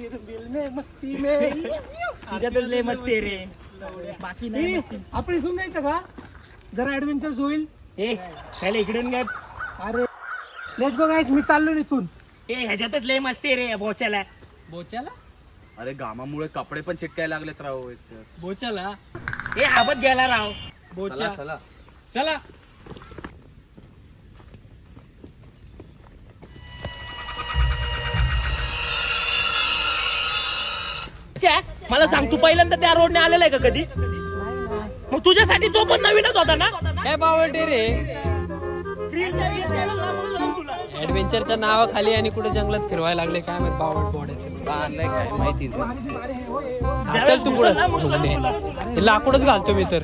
फिर दिल में मस्ती में। तुझ्यातच लय मस्ती आहे रे। बाकी नाही मस्ती. आपण इथून जायचं का? जरा ऍडव्हेंचर्स होईल. ए चल इकडून गे अरे लेट्स गो गाईज मी चाललो इथून. ए ह्याच्यातच लय मस्ती आहे रे बोच्याला. बोच्याला? अरे घामामुळे कपडे पण चिटकायला लागलेत राव एक तर. बोच्याला? ए आबत गेला राव. बोच्या. चला. चला. चला च्या, मला सांग तू पहिल्यांदा त्या रोडने आलेला आहे का कधी? मग तुझ्यासाठी तो पण नवीनच होता ना? काय बावळटे रे. ऍडव्हेंचरच्या नावाखाली आणि कुठे जंगलात फिरवायला लागले काय माहीत बावळ बोडायचे. का आणलंय काय माहिती नाही. चल तू पुढे. हे लाकूडच घालतो मी तर.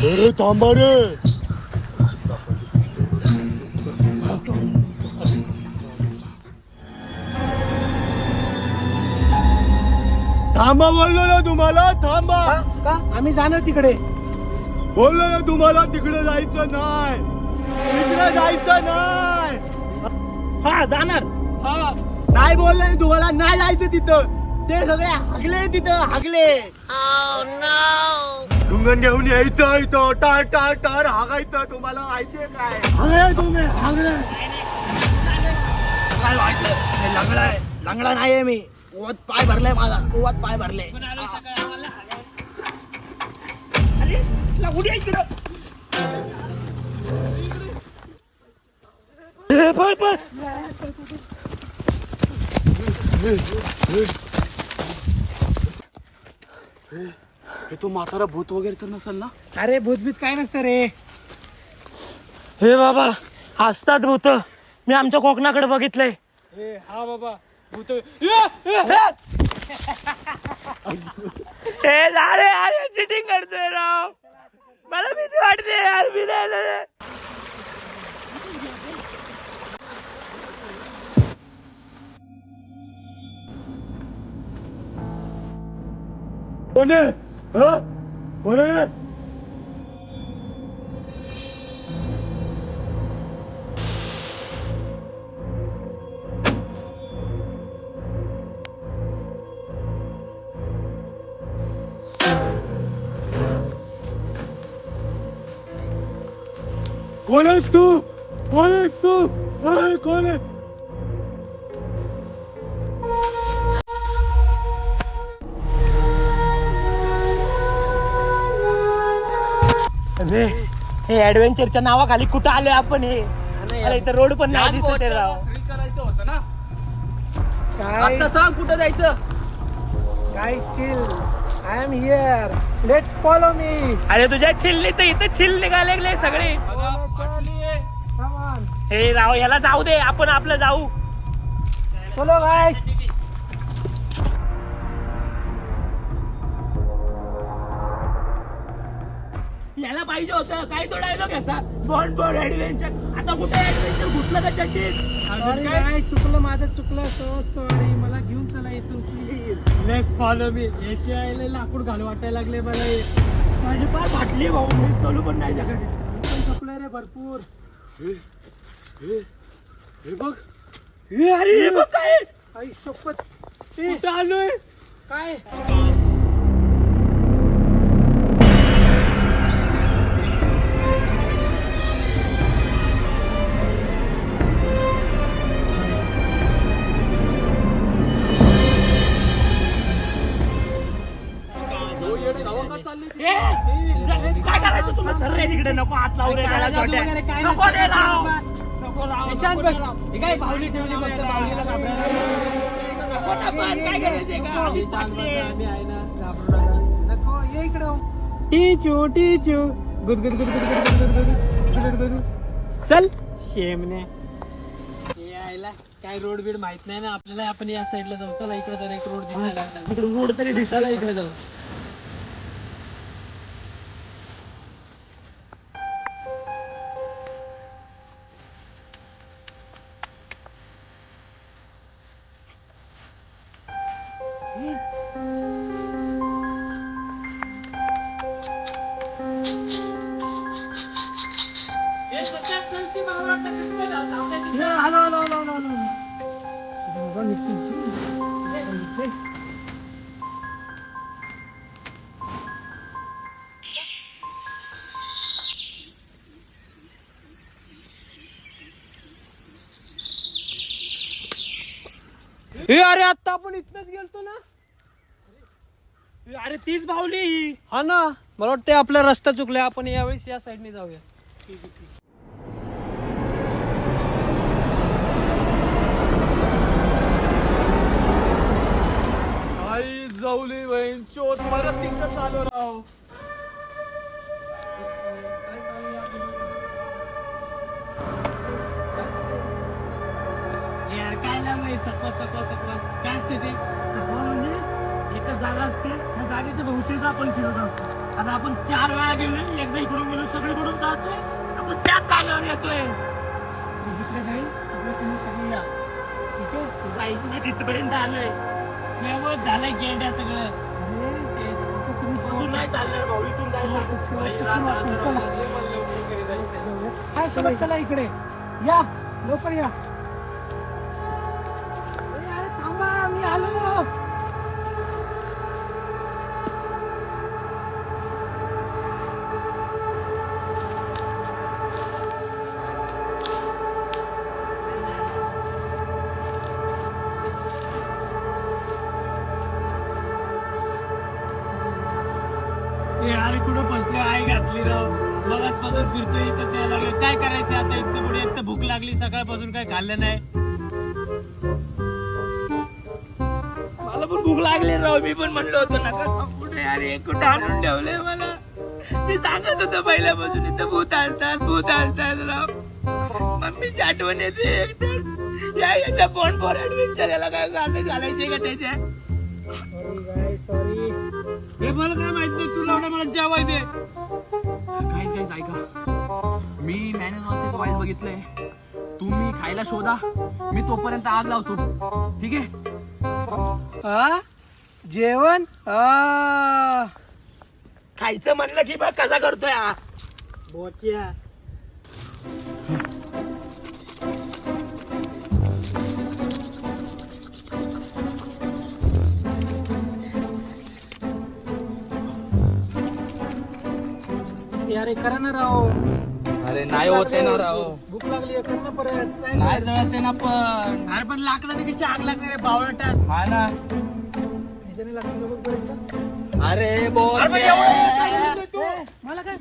अरे थांबा रे. थांबा बोललो ना तुम्हाला थांबा. का? का? आम्ही जाणार तिकडे. बोललो ना तुम्हाला तिकडे जायचं नाही. तिकडे जायचं नाही. हा जाणार. नाही बोललो ना तुम्हाला नाही जायचं तिथं. ते सगळे हागले तिथं हागले. डुंगण घेऊन यायचं इथं. टार टार टार हागायचं तुम्हाला. माहितीये काय? हागले तुम्ही हागले. काय वाटलं? हे लंगडा आहे. लंगडा नाहीये मी. ओवात पाय भरलाय माझा. ओवात पाय भरले अरे इकडं. पळ पळ. हे तो म्हातारा भूत वगैरे तर नसेल ना? अरे भूतभीत काय नसतं रे. हे बाबा असतात भूत. मी आमच्या कोकणाकडे बघितलंय. हा बाबा. ఏ నాడే ఆడే చిట్టింగ్ కడుతున్నా మన మీద పడితే యారు మీద ஒன்று ஒன்று कोण आहे हा? कोण आहे कोण आहेस तू? कोण आहेस तू? अरे, कोण आहे? अरे हे ऍडव्हेंचरच्या नावाखाली कुठं आलोय आपण हे? अरे इथं रोड पण नाही दिसत आहे राव. करायचं होतं ना. काय? आता सांग कुठं जायचं. काय chill I am here let's follow me अरे तुझ्या चिल्ली तर इथं चिल निघाले सगळे. हे राव याला जाऊ दे. आपण आपलं जाऊ. चलो गाय पाहिजे होतं काय तो डायलॉग याचा. बॉन्ड बॉन्ड ऍडव्हेंचर आता कुठे ऍडव्हेंचर घुसलं का सॉरी काय? चुकलं माझं चुकलं. सो सॉरी मला घेऊन चला इथून प्लीज लेट फॉलो मी याचे आईला लाकूड घालू वाटायला लागले मला. माझी पार फाटली भाऊ. मी चालू पण नाही शकत. पण चुकलंय रे भरपूर. हे बघ. हे अरे हे बघ काय? आई शपथ. कुठं आलोय? काय? रे तिकडे नको हात लावू रे त्याला छोट्या. नको रे राव. नको राव. हे काय ठेवली मस्त. नको ना पण, काय का? आहे टीचू टीचू गुद गुद गुद गुद गुद गुद गुद गुद गुद गुद चल शेमने. हे आयला काय रोड बीड माहीत नाही ना आपल्याला आपण या साईडला जाऊ. चला इकडे तर एक रोड दिसायला लागला. रोड तरी दिसत चला इकडे जाऊ. हे अरे आता आपण इथनच गेलतो ना? अरे तीच भावली. ही हा ना मला वाटतं आपला रस्ता चुकलाय. आपण यावेळेस या साईडने जाऊया. आई यार काय नाही चकवा चकवा चकवा काय असते ते चकवा म्हणजे एकच जागा असते त्या जागेच्या बहुतेक आपण फिरत असतो आता आपण चार वेळा गेलो एकदा इकडून गेलो सगळीकडून जातोय आपण त्याच जागेवर येतोय बघितलं काही तिकडे तुम्ही सगळे या ठीक आहे तुझं ऐकून तिथपर्यंत आलोय झालंय गेंड्या सगळं चला चला इकडे. या लवकर या. बघत फिरतोय इथं त्या काय करायचं आता? इथं पुढे एक तर भूक लागली सकाळपासून काय खाल्लं नाही. मला पण भूक लागली राव. मी पण म्हणलो होतो नका खाऊ कुठे अरे कुठे आणून ठेवले मला? मी सांगत होतो पहिल्यापासून इथं भूत आणतात भूत आणतात राव. मम्मीची आठवण येते एकदम या याच्या बोन फॉर ऍडव्हेंचर याला काय गाणे घालायचे का त्याच्या? हे मला काय माहीत नाही तुला एवढं मला जेवाय दे. काहीच काहीच ऐका. मी मॅनेज वॉच वाईट बघितलंय. तुम्ही खायला शोधा. मी तोपर्यंत आग लावतो. ठीक आहे? हा जेवण? खायचं म्हणलं की बघ कसा करतोय हा? बोच्या. हे करा ना राव. अरे नाही होते ना राव. भूक लागली आहे, कर ना परत. काय नाही जळते ना पण. अरे पण लाकडाने कशी आग लागणार आहे बावळटात. हा ना. ह्याच्याने लागतं ना बघ बरं. अरे बोल अरे पण एवढं काय बोलतोय तू? मला काय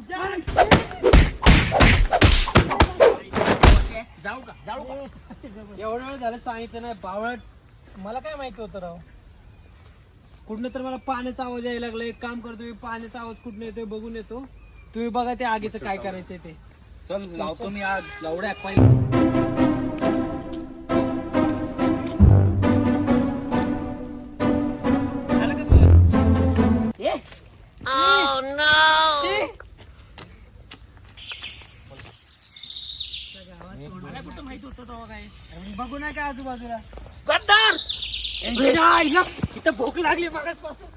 जाऊ का? जाऊ का? एवढा वेळ झालं सांगितलं नाही बावळट. मला काय माहिती होतं राव? कुठनं तर मला पाण्याचा आवाज यायला लागला. एक काम करतो मी पाण्याचा आवाज कुठनं येतोय बघून येतो. तुम्ही बघा ते आगीचं काय करायचंय ते. चल लावतो मी आग. लावड्या पहिले. झालं का तुझं? ए? मला कुठं माहीत होतं तेव्हा काय? बघू ना काय आजूबाजूला? गद्दार! भूक लागली मगाचपासून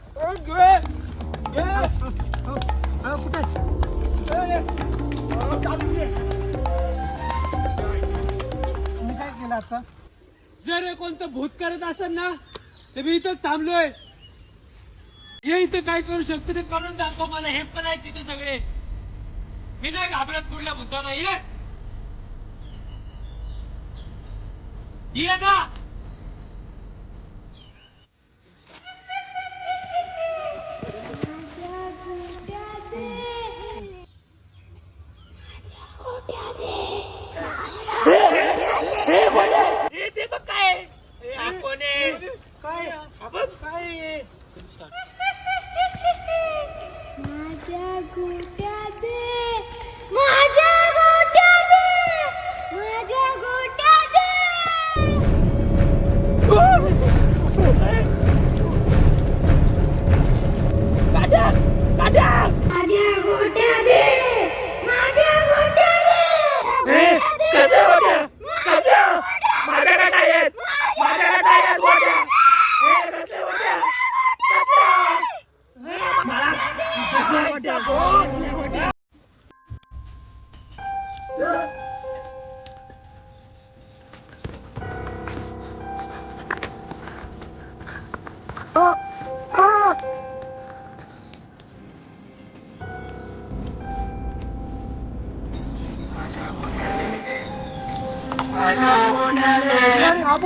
तुम्ही काय केलं आता जर हे कोणतं भूत करत असेल ना तर मी इथं थांबलोय. हे इथं काय करू शकतो ते करून दाखव मला हे पण आहे तिथे सगळे. मी नाही घाबरत कुठल्या भूताना. नाही ये ना.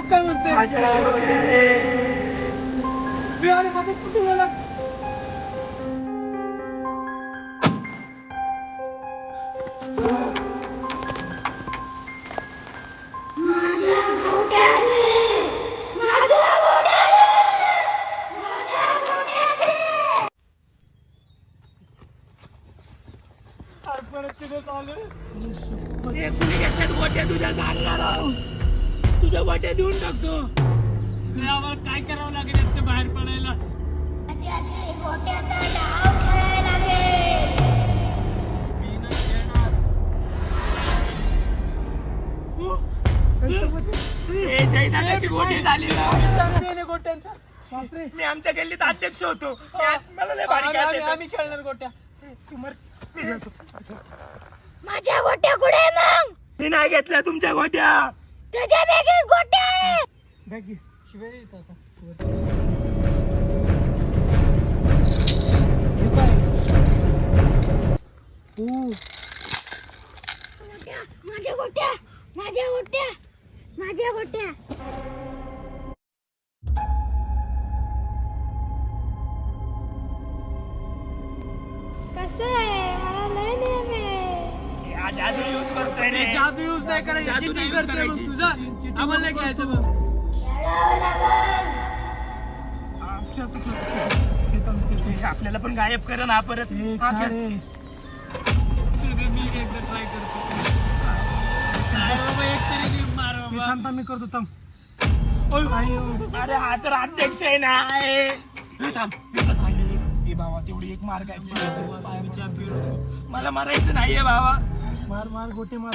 बघ काय म्हणतोय बे, अरे हा बघ कुठे गेला परत तिथे चालू तुझ्या सांगणार. तुझ्या गोट्या देऊन टाकतो. आम्हाला काय करावं लागेल यातनं बाहेर पडायला? मी नाही खेळणार. हे? गोटी झाली राव. चांगली आहे ना गोट्यांचा. बापरे. मी आमच्या गल्लीत अध्यक्ष होतो. यात मला लय भारी आम्ही- खेळता आम्ही येतं. आम्ही खेळणार गोट्या. तू मर. माझ्या गोट्या कुठे आहे मग? मी नाही घेतल्या तुमच्या गोट्या. तुझ्या वेगळीच गोट्या आहे शिवाय येत आता. हे काय? ओ, गोट्या माझ्या गोट्या माझ्या गोट्या माझ्या गोट्या. जादू यूज करतोय रे जादू यूज नाही करायची जादू चिटिंग नाही करते मग. तुझा आम्हाला नाही खेळायचं मग हे आपल्याला पण गायब कर ना परत हा मी एकदा ट्राय करतो बाबा एक तरी game मार बाबा थांब थांब मी करतो थांब अरे हा तर अध्यक्ष आहे ना हे. हे थांब बाबा तेवढी एक मार्ग आहे. मला मारायचं नाहीये बाबा मार मार गोटे मार.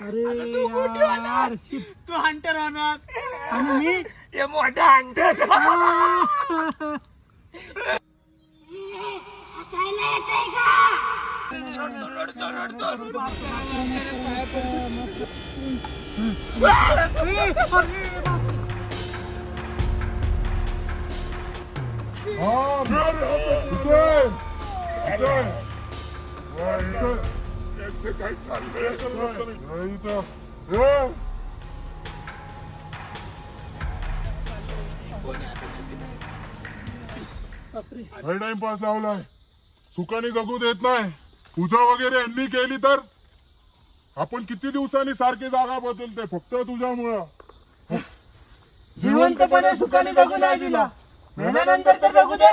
अरे तू हंटर होणार. आणि मी? मोठा अंतर हसायला येतंय का रडतो रडतो टाइमपास लावलाय. सुखाने जगू देत नाही. पूजा वगैरे यांनी केली तर? आपण किती दिवसांनी सारखी जागा बदलते फक्त तुझ्यामुळं. जिवंतपणे सुखाने जगू नाही दिला. मेल्यानंतर तर जगू दे.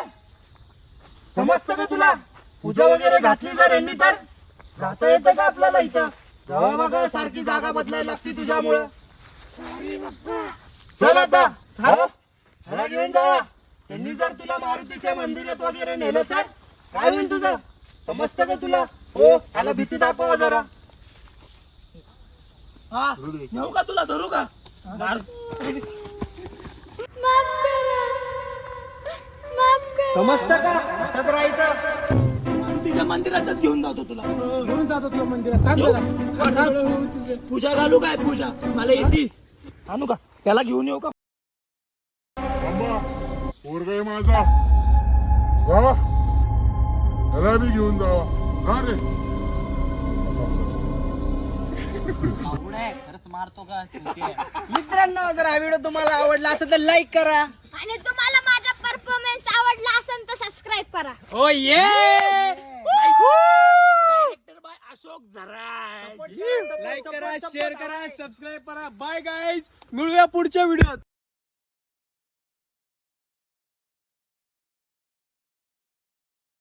समजतं का तुला? पूजा वगैरे घातली जर यांनी तर? राहता येतं का आपल्याला इथं? जेव्हा बघा सारखी जागा बदलायला लागते तुझ्यामुळं. चल आता साहेब ह्याला घेऊन जा त्यांनी जर तुला मारुतीच्या मंदिरात वगैरे नेलं तर काय होईल तुझं? समजतं का तुला? हो त्याला भीती दाखवा जरा. हा नेऊ का तुला? धरू का? माफ करा. माफ करा. समजतं का? असंच राहायचं तिच्या मंदिरातच घेऊन जातो तुला. घेऊन जातो तुला मंदिरात? पूजा घालू काय पूजा? मला येते. आणू का? त्याला घेऊन येऊ का? पोरग आहे माझा. जा. त्याला बी घेऊन जावा. जा रे. मित्रांनो जर हा व्हिडिओ तुम्हाला आवडला असेल तर लाईक करा. आणि तुम्हाला माझा परफॉर्मन्स आवडला असेल तर सबस्क्राईब करा. हो ये! डायरेक्टर बाय अशोक झरा लाईक करा शेअर करा सबस्क्राईब करा बाय गाईज मिळूया पुढच्या व्हिडिओत.